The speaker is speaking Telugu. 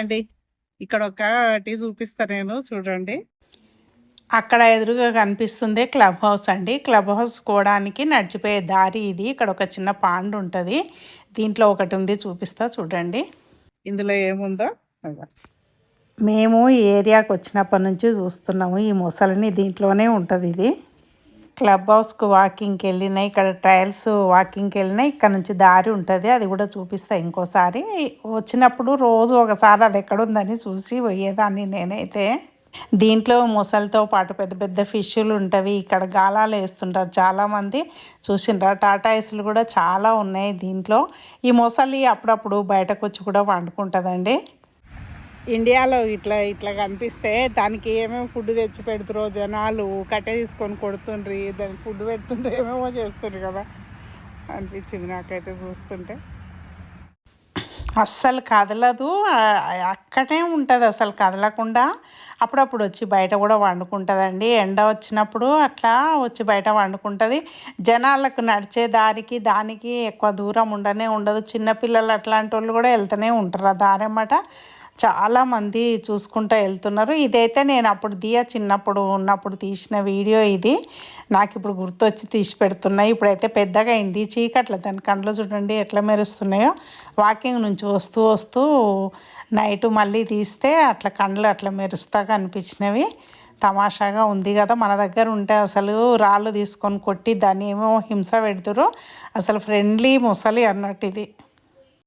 అండి ఇక్కడ ఒకటి చూపిస్తా నేను చూడండి. అక్కడ ఎదురుగా కనిపిస్తుంది క్లబ్ హౌస్ అండి. క్లబ్ హౌస్ పోవడానికి నడిచిపోయే దారి ఇది. ఇక్కడ ఒక చిన్న పాండ్ ఉంటుంది. దీంట్లో ఒకటి ఉంది చూపిస్తా చూడండి. ఇందులో ఏముందో. మేము ఈ ఏరియాకి వచ్చినప్పటి నుంచి చూస్తున్నాము. ఈ మొసలిని దీంట్లోనే ఉంటుంది ఇది. క్లబ్ హౌస్కు వాకింగ్కి వెళ్ళినాయి ఇక్కడ ట్రయల్స్ వాకింగ్కి వెళ్ళినాయి ఇక్కడ నుంచి దారి ఉంటుంది. అది కూడా చూపిస్తా ఇంకోసారి. వచ్చినప్పుడు రోజు ఒకసారి అది ఎక్కడుందని చూసి పోయేదాన్ని నేనైతే. దీంట్లో మొసలితో పాటు పెద్ద పెద్ద ఫిష్లు ఉంటవి ఇక్కడ గాలాలు వేస్తుంటారు చాలామంది. చూసిండ్రా? ఐస్లు కూడా చాలా ఉన్నాయి దీంట్లో. ఈ మొసలి అప్పుడప్పుడు బయటకు వచ్చి కూడా వండుకుంటుందండి. ఇండియాలో ఇట్లా ఇట్లా కనిపిస్తే దానికి ఏమేమి ఫుడ్ తెచ్చి పెడుతురో జనాలు కట్టే తీసుకొని కొడుతుండ్రి దానికి ఫుడ్ పెడుతుండ్రు ఏమేమో చేస్తుండ్రు కదా అనిపించింది నాకైతే చూస్తుంటే. అస్సలు కదలదు. అక్కడే ఉంటుంది అసలు కదలకుండా. అప్పుడప్పుడు వచ్చి బయట కూడా వండుకుంటుందండి. ఎండ వచ్చినప్పుడు అట్లా వచ్చి బయట వండుకుంటుంది. జనాలకు నడిచే దారికి దానికి ఎక్కువ దూరం ఉండనే ఉండదు. చిన్నపిల్లలు అట్లాంటి వాళ్ళు కూడా వెళ్తూనే ఉంటారు ఆ దారి అన్నమాట. చాలామంది చూసుకుంటూ వెళ్తున్నారు. ఇదైతే నేను అప్పుడు దియా చిన్నప్పుడు ఉన్నప్పుడు తీసిన వీడియో ఇది. నాకు ఇప్పుడు గుర్తొచ్చి తీసి పెడుతున్నాయి ఇప్పుడైతే పెద్దగా అయింది. చీకట్ల దాని కండ్లు చూడండి ఎట్లా మెరుస్తున్నాయో. వాకింగ్ నుంచి వస్తూ వస్తూ నైట్ మళ్ళీ తీస్తే అట్లా కండ్లు అట్లా మెరుస్తా అనిపించినవి. తమాషాగా ఉంది కదా. మన దగ్గర ఉంటే అసలు రాళ్ళు తీసుకొని కొట్టి దాన్ని ఏమో హింస పెడుతురు అసలు ఫ్రెండ్లీ ముసలి అన్నట్టు ఇది.